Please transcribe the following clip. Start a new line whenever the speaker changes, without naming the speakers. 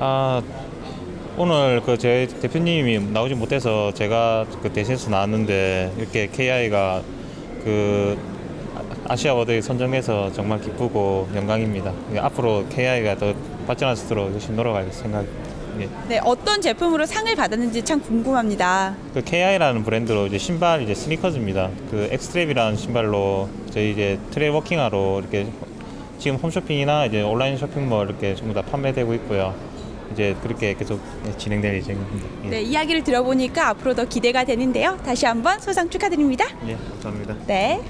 아 오늘 그 제 대표님이 나오지 못해서 제가 그 대신해서 나왔는데 이렇게 KI가 그 아- 아시아 워드에 선정해서 정말 기쁘고 영광입니다. 예, 앞으로 KI가 더 발전할 수 있도록 열심히 노력할 생각입니다. 예.
네, 어떤 제품으로 상을 받았는지 참 궁금합니다.
그 KI라는 브랜드로 이제 신발 이제 스니커즈입니다. 그 엑스트랩이라는 신발로 저희 이제 트레일 워킹하러 이렇게 지금 홈쇼핑이나 이제 온라인 쇼핑몰 이렇게 전부 다 판매되고 있고요. 이제 그렇게 계속 진행될 예정입니다. 예.
네, 이야기를 들어보니까 앞으로 더 기대가 되는데요. 다시 한번 소상 축하드립니다.
예, 감사합니다.
네.